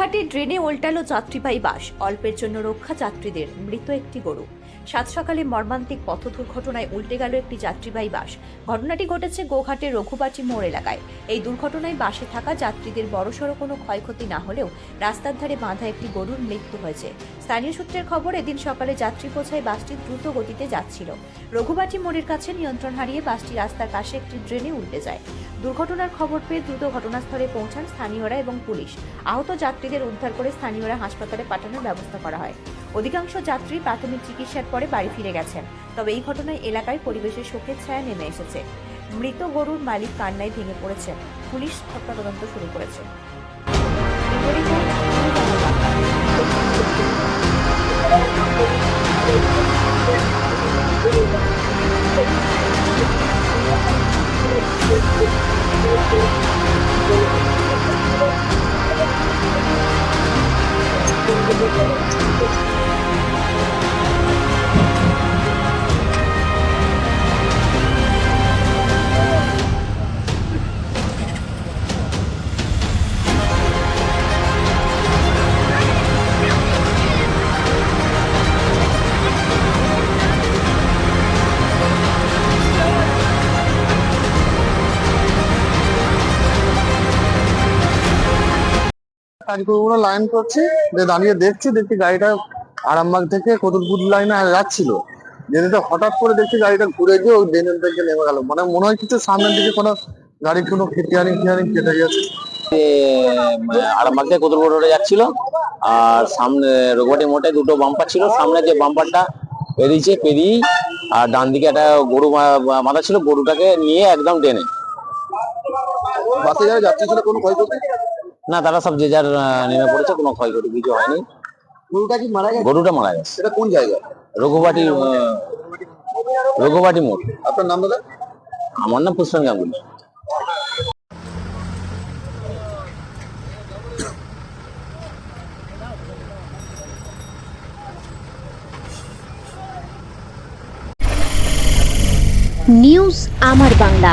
গোঘাটে ড্রেনে উল্টালো যাত্রীবাহী বাস। অল্পের জন্য রক্ষা যাত্রীদের মৃত একটি গরু। সাত সকালে মর্মান্তিক পথ দুর্ঘটনায় উল্টে গেল একটি যাত্রীবাহী বাস। ঘটনাটি ঘটেছে গোঘাটের রঘুবাটি মোড় এলাকায়। এই দুর্ঘটনায় বাসে থাকা যাত্রীদের বড়সড় কোনো ক্ষয়ক্ষতি না হলেও রাস্তার ধারে বাঁধা একটি গরুর মৃত্যু হয়েছে। স্থানীয় সূত্রের খবর, এদিন সকালে যাত্রী পৌঁছায় বাসটি দ্রুত গতিতে যাচ্ছিল। রঘুবাটি মোড়ের কাছে নিয়ন্ত্রণ হারিয়ে বাসটি রাস্তার পাশে একটি ড্রেনে উল্টে যায়। দুর্ঘটনার খবর পেয়ে দ্রুত ঘটনাস্থলে পৌঁছান স্থানীয়রা এবং পুলিশ। আহত যাত্রীদের উদ্ধার করে স্থানীয়রা হাসপাতালে পাঠানোর ব্যবস্থা করা হয়। অধিকাংশ যাত্রী প্রাথমিক চিকিৎসার পরে বাড়ি ফিরে গেছেন। তবে এই ঘটনায় এলাকায় পরিবেশের শোকের ছায়া নেমে এসেছে। মৃত গরুর মালিক কান্নায় ভেঙে পড়েছেন। পুলিশ হত্যা তদন্ত শুরু করেছে। কাজ লাইন করছি যে দাঁড়িয়ে দেখছি দেখছি গাড়িটা আরামবাগ থেকে কতুলপুর লাইনে যাচ্ছিল। যেতে হঠাৎ করে দেখছি গাড়িটা ঘুরে গিয়ে ওই ড্রেনের দিকে নেমে গেল। মানে মনে হয় কিছু সামনের দিকে কোনো গাড়ির কোনো খিটিয়ারিং টিয়ারিং কেটে গেছে। আরামবাগ থেকে কতুলপুর রোডে যাচ্ছিল আর সামনে রঘুবাটি মোটে দুটো বাম্পার ছিল। সামনে যে বাম্পারটা পেরিয়েছে পেরিয়ে আর ডান দিকে একটা গরু মা- মাথা ছিল গরুটাকে নিয়ে একদম টেনে। বাসে যারা যাত্রী ছিল কোনো ক্ষয়ক্ষতি? না তারা সব যে যার নেমে পড়েছে কোনো ক্ষয়ক্ষতি কিছু হয়নি। গরুটা কি মারা গেছে? গরুটা মারা গেছে। সেটা কোন জায়গায় রঘুবাটি রঘুবাটি মোড়। আপনার নাম দাদা? আমার নাম পুষ্পন গাঙ্গুলি। নিউজ আমার বাংলা